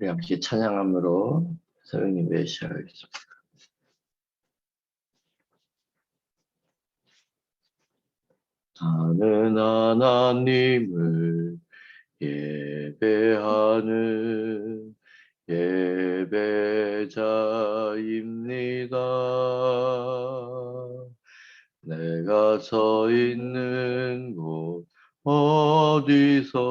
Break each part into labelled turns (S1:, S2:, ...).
S1: 우리 함께 찬양함으로 서영님 시작하겠습니다. 나는 하나님을 예배하는 예배자입니다. 내가 서 있는 곳 어디서나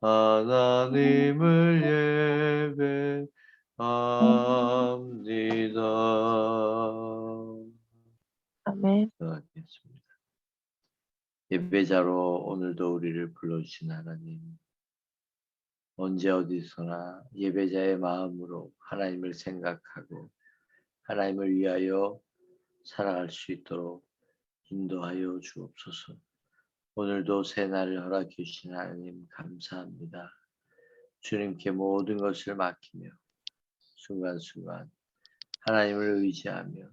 S1: 하나님을 예배합니다.
S2: 아멘.
S1: 기도하겠습니다. 예배자로 오늘도 우리를 불러주신 하나님, 언제 어디서나 예배자의 마음으로 하나님을 생각하고 하나님을 위하여 살아갈 수 있도록 인도하여 주옵소서. 오늘도 새 날을 허락해 주신 하나님 감사합니다. 주님께 모든 것을 맡기며 순간순간 하나님을 의지하며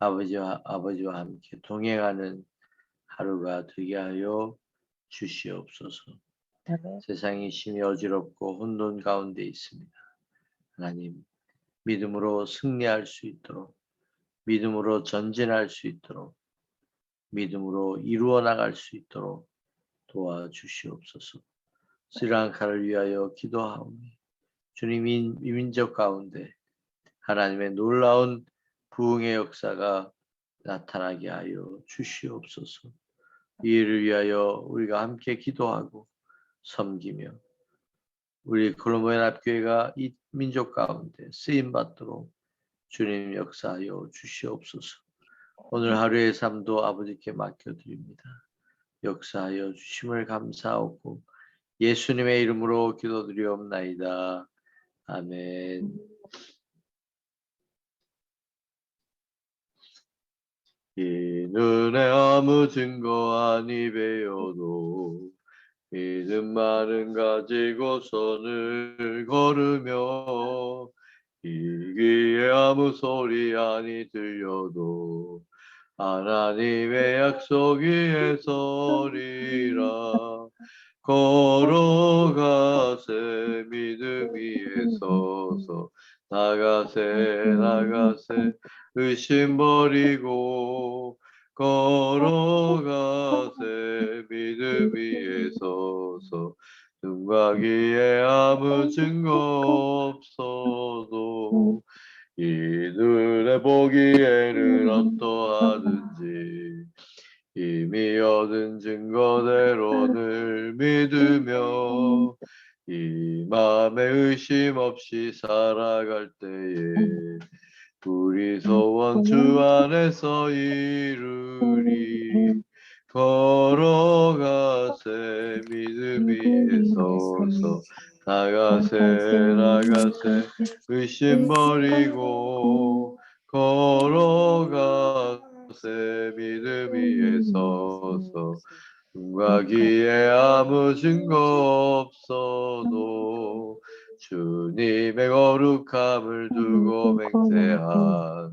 S1: 아버지와 아버지와 함께 동행하는 하루가 되게 하여 주시옵소서.
S2: 아멘.
S1: 세상이 심히 어지럽고 혼돈 가운데 있습니다. 하나님, 믿음으로 승리할 수 있도록, 믿음으로 전진할 수 있도록, 믿음으로 이루어 나갈 수 있도록 도와주시옵소서. 스리랑카를 위하여 기도하오니 주님 이 민족 가운데 하나님의 놀라운 부흥의 역사가 나타나게 하여 주시옵소서. 이 일을 위하여 우리가 함께 기도하고 섬기며 우리 납교회가 이 민족 가운데 쓰임 받도록 주님 역사하여 주시옵소서. 오늘 하루의 삶도 아버지께 맡겨드립니다. 역사하여 주심을 감사하고 예수님의 이름으로 기도드리옵나이다. 아멘. 이 눈에 아무 증거 아니 배워도 믿음만은 가지고 선을 걸으며 이 귀에 아무 소리 아니 들려도 하나님의 약속 위에 서리라 걸어가세 믿음 위에 서서 나가세 나가세. 의심 버리고 걸어가세 믿음 위에 서서 눈과 귀에 아무 증거 없어도 이들의 보기에는 어떠하든지 이미 얻은 증거대로 늘 믿으며 이 마음에 의심 없이 살아갈 때에 우리 소원 주 안에서 이루리 걸어가세 믿음 위에 서서 나가세 나가세. 의심 버리고 걸어가세 믿음 위에 서서 귀에 아무 증거 없어도 주님의 거룩함을 두고 맹세한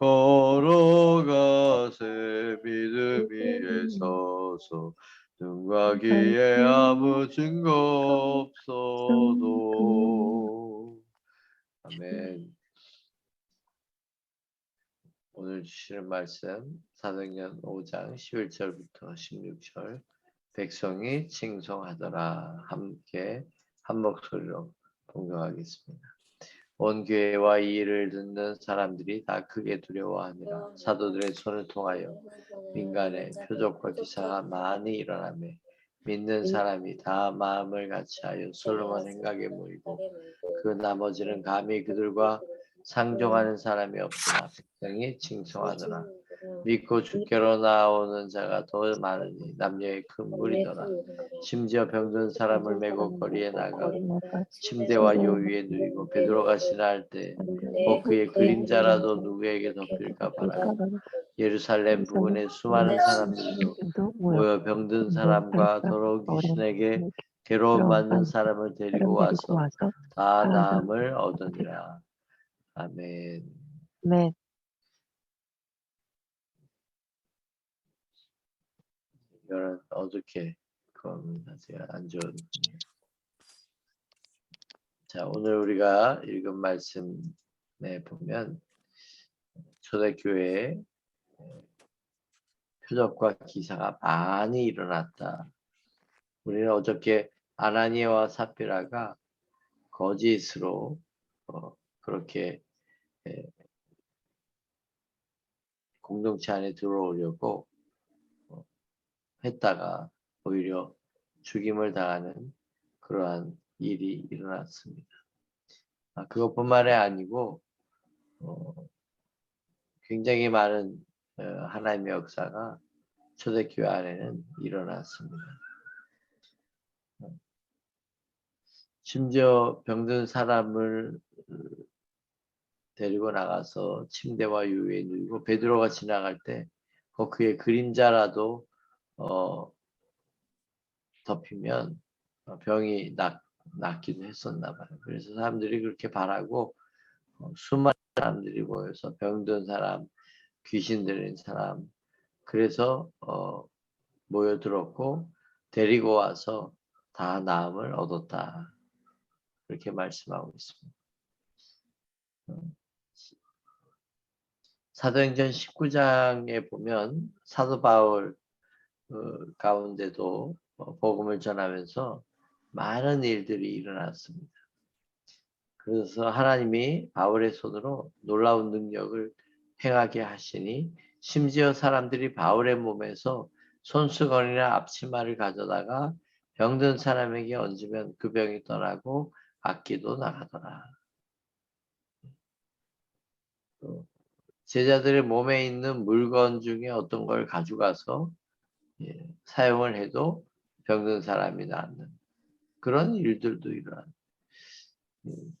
S1: 걸어가세 믿음 위에 서서 눈과 귀에 아무 증거 없어도. 아멘. 오늘 주시는 말씀 사도행전 5장 11절부터 16절. 백성이 칭송하더라. 함께 한 목소리로 동경하겠습니다. 온 교회와 이 일을 듣는 사람들이 다 크게 두려워하니라. 사도들의 손을 통하여 민간에 표적과 기사가 많이 일어나며 믿는 사람이 다 마음을 같이하여 솔로몬 행각에 모이고 그 나머지는 감히 그들과 상종하는 사람이 없으나 백성이 칭송하더라 믿고 주께로 나오는 자가 더 많으니 남녀의 큰 무리더라. 심지어 병든 사람을 메고 거리에 나가 침대와 요 위에 누이고 베드로가 지나갈 때뭐 그의 그림자라도 누구에게 덮일까 바라. 예루살렘 부근에 수많은 사람들도 모여 병든 사람과 더러운 귀신에게 괴로움 받는 사람을 데리고 와서 다 나음을 얻으니라. 아멘.
S2: 네,
S1: 이거는 어떻게 겁니다 제가 안 좋은 자 오늘 우리가 읽은 말씀에 보면 초대교회에 표적과 기사가 많이 일어났다. 우리는 어저께 아나니아와 사피라가 거짓으로 어, 그렇게 에, 공동체 안에 들어오려고 어, 했다가 오히려 죽임을 당하는 그러한 일이 일어났습니다. 아, 그것뿐만이 아니고 어, 굉장히 많은 어, 하나님의 역사가 초대교회 안에는 일어났습니다. 어, 심지어 병든 사람을 어, 데리고 나가서 침대와 유에 누이고 베드로가 지나갈 때그 그의 그림자라도 어, 덮이면 어, 병이 낫, 낫기도 했었나 봐요. 그래서 사람들이 그렇게 바라고 어, 수많은 사람들이 모여서 병든 사람, 귀신 들린 사람, 그래서 어, 모여들었고 데리고 와서 다 나음을 얻었다. 그렇게 말씀하고 있습니다. 어, 사도행전 19장에 보면 사도 바울 어, 가운데도 어, 복음을 전하면서 많은 일들이 일어났습니다. 그래서 하나님이 바울의 손으로 놀라운 능력을 행하게 하시니 심지어 사람들이 바울의 몸에서 손수건이나 앞치마를 가져다가 병든 사람에게 얹으면 그 병이 떠나고 악기도 나가더라. 또 제자들의 몸에 있는 물건 중에 어떤 걸 가져가서 예, 사용을 해도 병든 사람이 낫는 그런 일들도 일어나.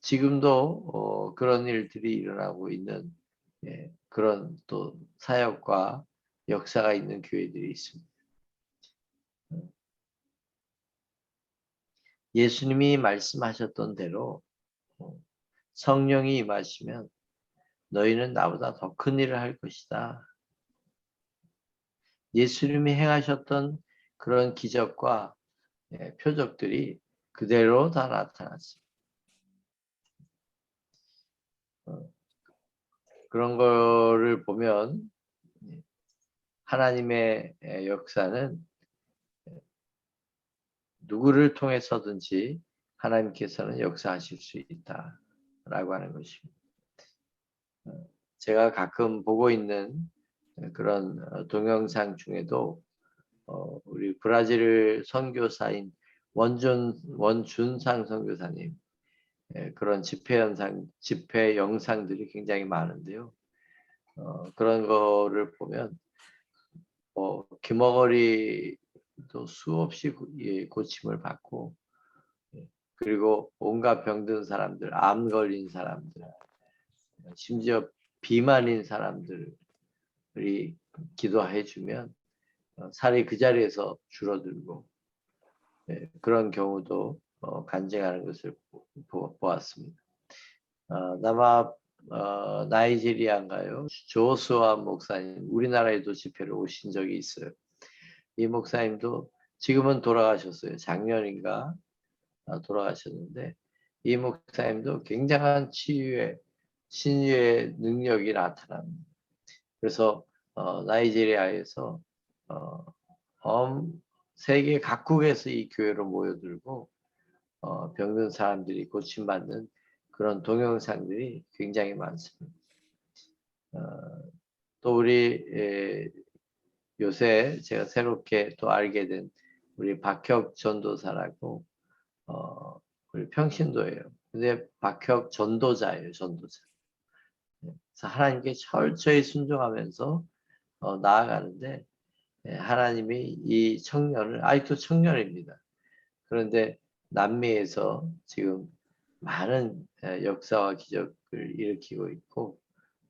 S1: 지금도 어, 그런 일들이 일어나고 있는 예, 그런 또 사역과 역사가 있는 교회들이 있습니다. 예수님이 말씀하셨던 대로 어, 성령이 임하시면 너희는 나보다 더 큰 일을 할 것이다. 예수님이 행하셨던 그런 기적과 예, 표적들이 그대로 다 나타났습니다. 어, 그런 거를 보면 예, 하나님의 예, 역사는 예, 누구를 통해서든지 하나님께서는 역사하실 수 있다라고 하는 것입니다. 어, 제가 가끔 보고 있는 그런 어, 동영상 중에도 어, 우리 브라질 선교사인 원준 원준상 선교사님 예, 그런 집회 현상 집회 영상들이 굉장히 많은데요. 어, 그런 거를 보면 뭐 귀머거리도 수없이 고, 예, 고침을 받고 예, 그리고 온갖 병든 사람들, 암 걸린 사람들, 심지어 비만인 사람들 이 기도해 주면 어, 살이 그 자리에서 줄어들고 예, 그런 경우도 어, 간증하는 것을 보, 보았습니다. 어, 남아 어, 나이지리아인가요? 조수아 목사님 우리나라에도 집회를 오신 적이 있어요. 이 목사님도 지금은 돌아가셨어요. 작년인가 아, 돌아가셨는데 이 목사님도 굉장한 치유의 신유의 능력이 나타납니다. 그래서 어, 나이지리아에서 어, 엄- 세계 각국에서 이 교회로 모여들고 어, 병든 사람들이 고침받는 그런 동영상들이 굉장히 많습니다. 어, 또 우리 에, 요새 제가 새롭게 또 알게 된 우리 박혁 전도사라고 어, 우리 평신도예요. 근데 박혁 전도자예요, 전도자. 네, 그래서 하나님께 철저히 순종하면서 어, 나아가는데 예, 하나님이 이 청년을 아직도 청년입니다. 그런데 남미에서 지금 많은 에, 역사와 기적을 일으키고 있고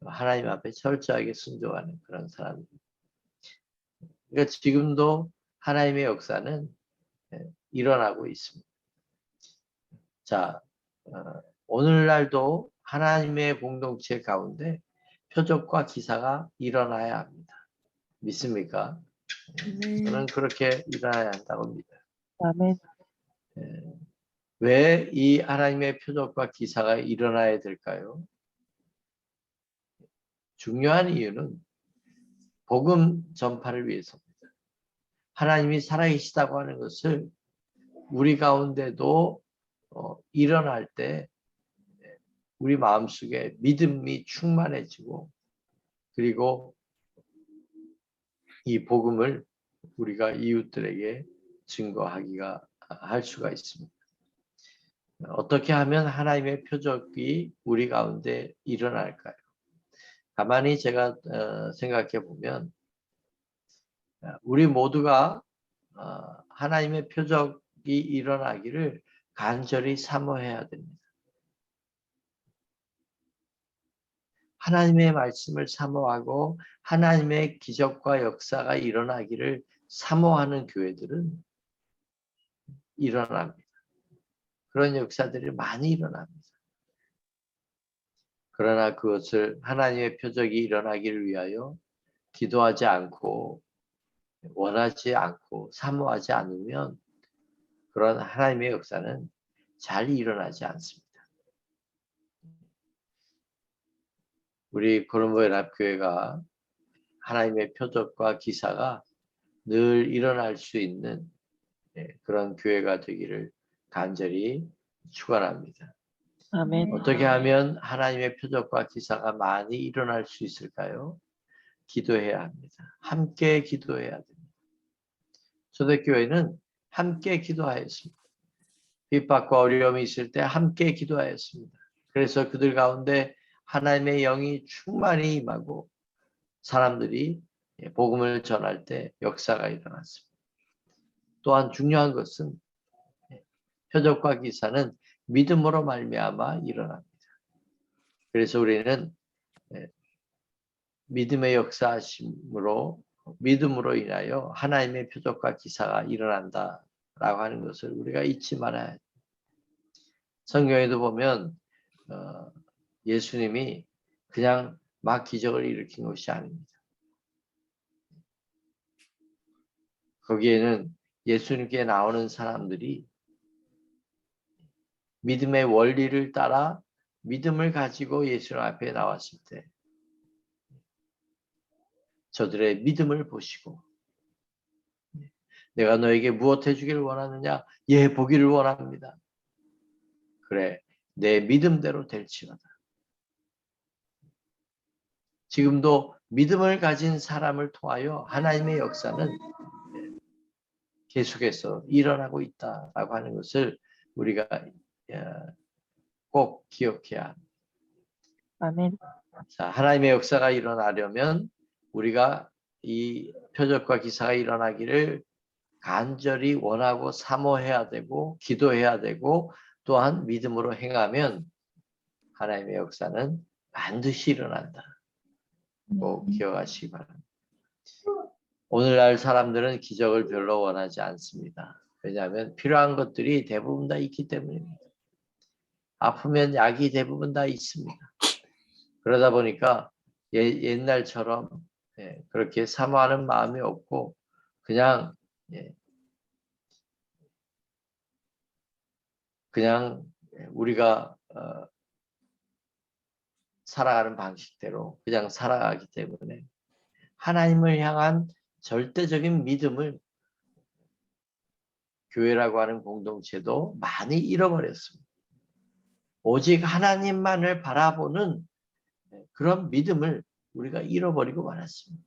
S1: 하나님 앞에 철저하게 순종하는 그런 사람입니다. 그러니까 지금도 하나님의 역사는 에, 일어나고 있습니다. 자, 어, 오늘날도 하나님의 공동체 가운데 표적과 기사가 일어나야 합니다. 믿습니까? 저는 그렇게 일어나야 한다고 믿어요.
S2: 아멘.
S1: 왜이 하나님의 표적과 기사가 일어나야 될까요? 중요한 이유는 복음 전파를 위해서입니다. 하나님이 살아계시다고 하는 것을 우리 가운데도 어, 일어날 때 우리 마음속에 믿음이 충만해지고 그리고 이 복음을 우리가 이웃들에게 증거하기가 할 수가 있습니다. 어떻게 하면 하나님의 표적이 우리 가운데 일어날까요? 가만히 제가 어, 생각해 보면 어, 우리 모두가 어, 하나님의 표적이 일어나기를 간절히 사모해야 됩니다. 하나님의 말씀을 사모하고 하나님의 기적과 역사가 일어나기를 사모하는 교회들은 일어납니다. 그런 역사들이 많이 일어납니다. 그러나 그것을 하나님의 표적이 일어나기를 위하여 기도하지 않고 원하지 않고 사모하지 않으면 그런 하나님의 역사는 잘 일어나지 않습니다. 우리 고른보 연합교회가 하나님의 표적과 기사가 늘 일어날 수 있는 예, 그런 교회가 되기를 간절히 축원합니다.
S2: 아멘.
S1: 어떻게 하면 하나님의 표적과 기사가 많이 일어날 수 있을까요? 기도해야 합니다. 함께 기도해야 됩니다. 초대교회는 함께 기도하였습니다. 핍박과 어려움이 있을 때 함께 기도하였습니다. 그래서 그들 가운데 하나님의 영이 충만히 임하고 사람들이 예, 복음을 전할 때 역사가 일어났습니다. 또한 중요한 것은 예, 표적과 기사는 믿음으로 말미암아 일어납니다. 그래서 우리는 예, 믿음의 역사심으로 믿음으로 인하여 하나님의 표적과 기사가 일어난다라고 하는 것을 우리가 잊지 말아야 합니다. 성경에도 보면 어, 예수님이 그냥 막 기적을 일으킨 것이 아닙니다. 거기에는 예수님께 나오는 사람들이 믿음의 원리를 따라 믿음을 가지고 예수님 앞에 나왔을 때 저들의 믿음을 보시고 내가 너에게 무엇 해주기를 원하느냐? 예, 보기를 원합니다. 그래, 내 믿음대로 될지어다. 지금도 믿음을 가진 사람을 통하여 하나님의 역사는 계속해서 일어나고 있다라고 하는 것을 우리가 예, 꼭 기억해야 합니다.
S2: 아멘.
S1: 자, 하나님의 역사가 일어나려면 우리가 이 표적과 기사가 일어나기를 간절히 원하고 사모해야 되고 기도해야 되고 또한 믿음으로 행하면 하나님의 역사는 반드시 일어난다. 꼭 기억하시기 바랍니다. 오늘날 사람들은 기적을 별로 원하지 않습니다. 왜냐하면 필요한 것들이 대부분 다 있기 때문입니다. 아프면 약이 대부분 다 있습니다. 그러다 보니까 예, 옛날처럼 예, 그렇게 사모하는 마음이 없고 그냥 예, 그냥 우리가 어, 살아가는 방식대로 그냥 살아가기 때문에 하나님을 향한 절대적인 믿음을 교회라고 하는 공동체도 많이 잃어버렸습니다. 오직 하나님만을 바라보는 그런 믿음을 우리가 잃어버리고 말았습니다.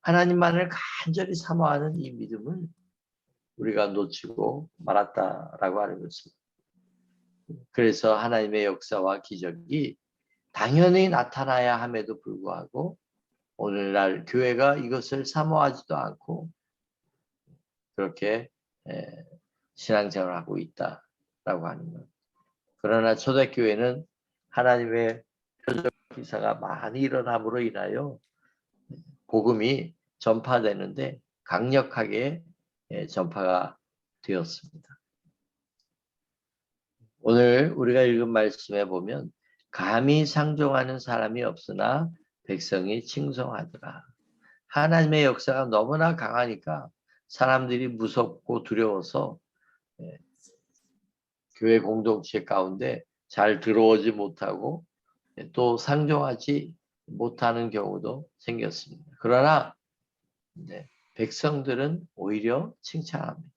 S1: 하나님만을 간절히 사모하는 이 믿음을 우리가 놓치고 말았다라고 하는 것입니다. 그래서 하나님의 역사와 기적이 당연히 나타나야 함에도 불구하고 오늘날 교회가 이것을 사모하지도 않고 그렇게 에, 신앙생활을 하고 있다라고 하는 것. 그러나 초대교회는 하나님의 표적 기사가 많이 일어남으로 인하여 복음이 전파되는데 강력하게 예, 전파가 되었습니다. 오늘 우리가 읽은 말씀에 보면 감히 상종하는 사람이 없으나 백성이 칭송하더라. 하나님의 역사가 너무나 강하니까 사람들이 무섭고 두려워서 예, 교회 공동체 가운데 잘 들어오지 못하고 예, 또 상종하지 못하는 경우도 생겼습니다. 그러나 네, 백성들은 오히려 칭찬합니다.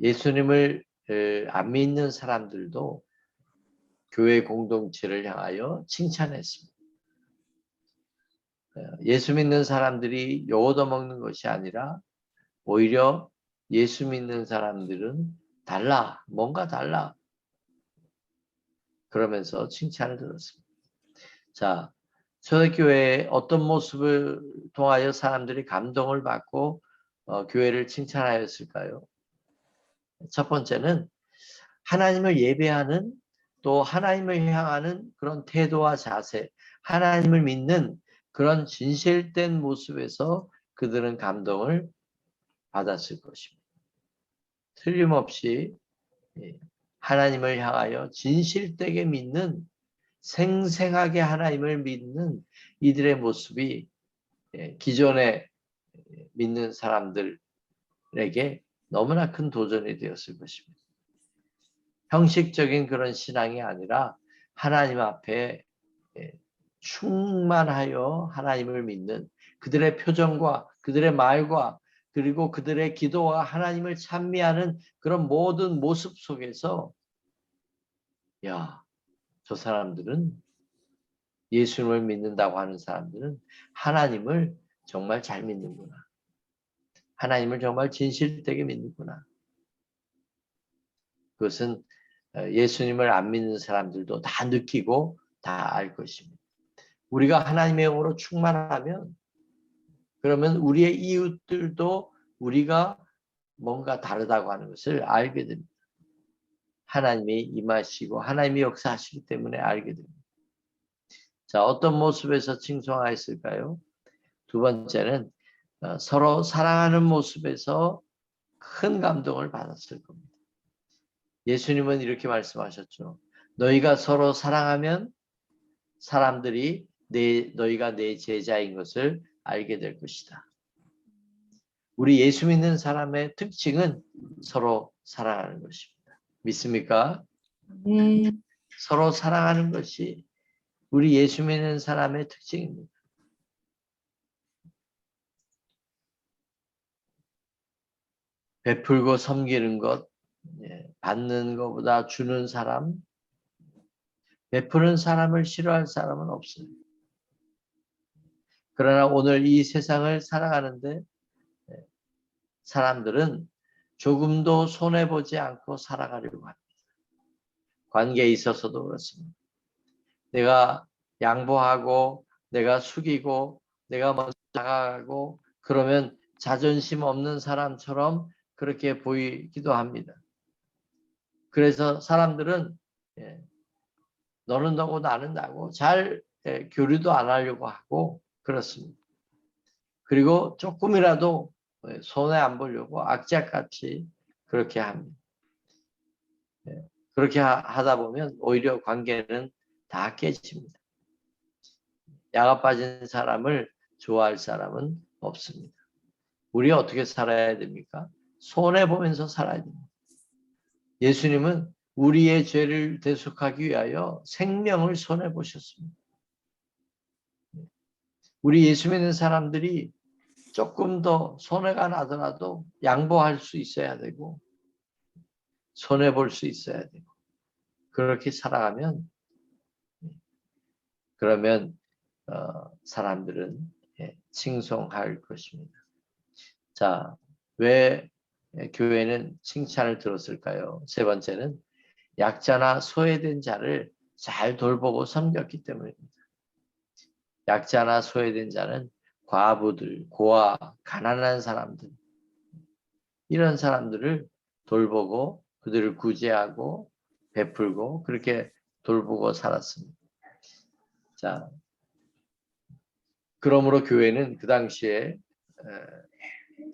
S1: 예수님을 에, 안 믿는 사람들도 교회 공동체를 향하여 칭찬했습니다. 에, 예수 믿는 사람들이 요얻어 먹는 것이 아니라 오히려 예수 믿는 사람들은 달라, 뭔가 달라. 그러면서 칭찬을 들었습니다. 자, 초대교회의 어떤 모습을 통하여 사람들이 감동을 받고 어, 교회를 칭찬하였을까요? 첫 번째는 하나님을 예배하는 또 하나님을 향하는 그런 태도와 자세, 하나님을 믿는 그런 진실된 모습에서 그들은 감동을 받았을 것입니다. 틀림없이 예, 하나님을 향하여 진실되게 믿는 생생하게 하나님을 믿는 이들의 모습이 예, 기존에 믿는 사람들에게 너무나 큰 도전이 되었을 것입니다. 형식적인 그런 신앙이 아니라 하나님 앞에 예, 충만하여 하나님을 믿는 그들의 표정과 그들의 말과 그리고 그들의 기도와 하나님을 찬미하는 그런 모든 모습 속에서 야, 저 사람들은 예수님을 믿는다고 하는 사람들은 하나님을 정말 잘 믿는구나. 하나님을 정말 진실되게 믿는구나. 그것은 어, 예수님을 안 믿는 사람들도 다 느끼고 다 알 것입니다. 우리가 하나님의 영으로 충만하면 그러면 우리의 이웃들도 우리가 뭔가 다르다고 하는 것을 알게 됩니다. 하나님이 임하시고 하나님이 역사하시기 때문에 알게 됩니다. 자, 어떤 모습에서 칭송하였을까요? 두 번째는 어, 서로 사랑하는 모습에서 큰 감동을 받았을 겁니다. 예수님은 이렇게 말씀하셨죠. 너희가 서로 사랑하면 사람들이 내, 너희가 내 제자인 것을 알게 될 것이다. 우리 예수 믿는 사람의 특징은 서로 사랑하는 것입니다. 믿습니까?
S2: 네.
S1: 서로 사랑하는 것이 우리 예수 믿는 사람의 특징입니다. 베풀고 섬기는 것, 예, 받는 것보다 주는 사람, 베푸는 사람을 싫어할 사람은 없어요. 그러나 오늘 이 세상을 살아가는데 예, 사람들은 조금도 손해보지 않고 살아가려고 합니다. 관계에 있어서도 그렇습니다. 내가 양보하고 내가 숙이고 내가 먼저 나가고 그러면 자존심 없는 사람처럼 그렇게 보이기도 합니다. 그래서 사람들은 예, 너는 너고 나는 나고 잘 예, 교류도 안 하려고 하고 그렇습니다. 그리고 조금이라도 손해 안 보려고 악착같이 그렇게 합니다. 예, 그렇게 하- 하다 보면 오히려 관계는 다 깨집니다. 야가 빠진 사람을 좋아할 사람은 없습니다. 우리 어떻게 살아야 됩니까? 손해 보면서 살아야 됩니다. 예수님은 우리의 죄를 대속하기 위하여 생명을 손해 보셨습니다. 우리 예수 믿는 사람들이 조금 더 손해가 나더라도 양보할 수 있어야 되고 손해 볼 수 있어야 되고 그렇게 살아가면 그러면 어, 사람들은 예, 칭송할 것입니다. 자, 왜 예, 교회는 칭찬을 들었을까요? 세 번째는 약자나 소외된 자를 잘 돌보고 섬겼기 때문입니다. 약자나 소외된 자는 과부들, 고아, 가난한 사람들 이런 사람들을 돌보고 그들을 구제하고 베풀고 그렇게 돌보고 살았습니다. 자, 그러므로 교회는 그 당시에 에,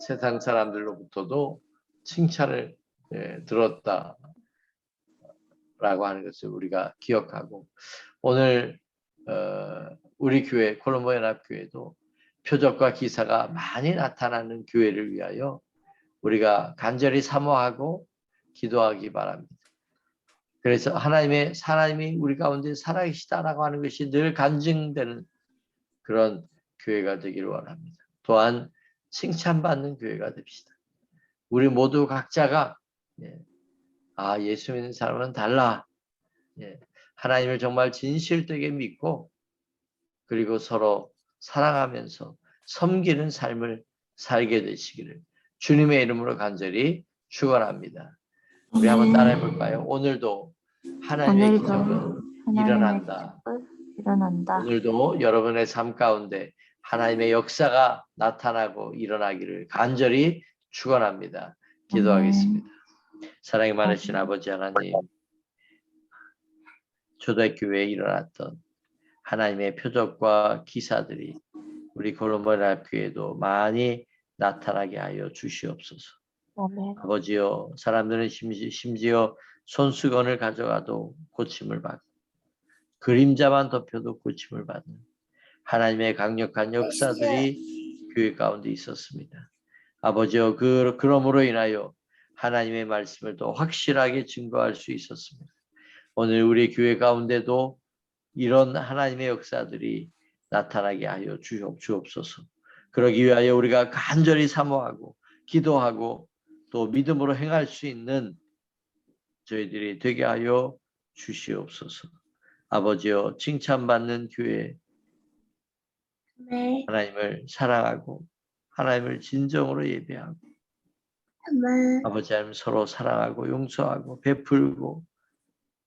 S1: 세상 사람들로부터도 칭찬을 에, 들었다라고 하는 것을 우리가 기억하고 오늘 어, 우리 교회 콜롬보 연합교회도 표적과 기사가 많이 나타나는 교회를 위하여 우리가 간절히 사모하고 기도하기 바랍니다. 그래서 하나님의 하나님이 우리 가운데 살아계시다라고 하는 것이 늘 간증되는 그런 교회가 되기를 원합니다. 또한 칭찬받는 교회가 됩시다. 우리 모두 각자가 예, 아 예수 믿는 사람은 달라. 예, 하나님을 정말 진실되게 믿고 그리고 서로 사랑하면서 섬기는 삶을 살게 되시기를 주님의 이름으로 간절히 축원합니다. 우리 한번 따라해 볼까요? 오늘도 하나님의 기적은 일어난다.
S3: 기적은 일어난다.
S1: 오늘도 여러분의 삶 가운데 하나님의 역사가 나타나고 일어나기를 간절히 축원합니다. 기도하겠습니다. 사랑이 많으신 아버지 하나님, 초대교회에 일어났던 하나님의 표적과 기사들이 우리 콜롬보나 교회도 많이 나타나게 하여 주시옵소서.
S2: 아멘.
S1: 아버지여, 사람들은 심지, 심지어 손수건을 가져가도 고침을 받고 그림자만 덮여도 고침을 받는 하나님의 강력한 역사들이 교회 가운데 있었습니다. 아버지여, 그, 그러므로 인하여 하나님의 말씀을 더 확실하게 증거할 수 있었습니다. 오늘 우리 교회 가운데도 이런 하나님의 역사들이 나타나게 하여 주옵- 주옵소서. 그러기 위하여 우리가 간절히 사모하고 기도하고 또 믿음으로 행할 수 있는 저희들이 되게 하여 주시옵소서. 아버지여 칭찬받는 교회
S3: 네.
S1: 하나님을 사랑하고 하나님을 진정으로 예배하고. 아버지 하나님 서로 사랑하고 용서하고 베풀고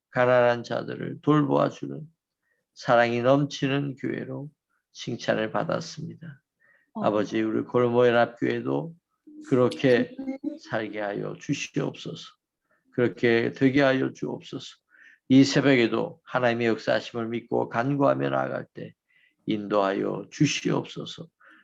S1: 가난한 자들을 돌보아 주는 사랑이 넘치는 교회로 칭찬을 받았습니다. 아버지 우리 골모연합 교회도 그렇게 살게 하여 주시옵소서. 그렇게 되게 하여 주옵소서. 이 새벽에도 하나님의 역사하심을 믿고 간구하며 나아갈 때 인도하여 주시옵소서.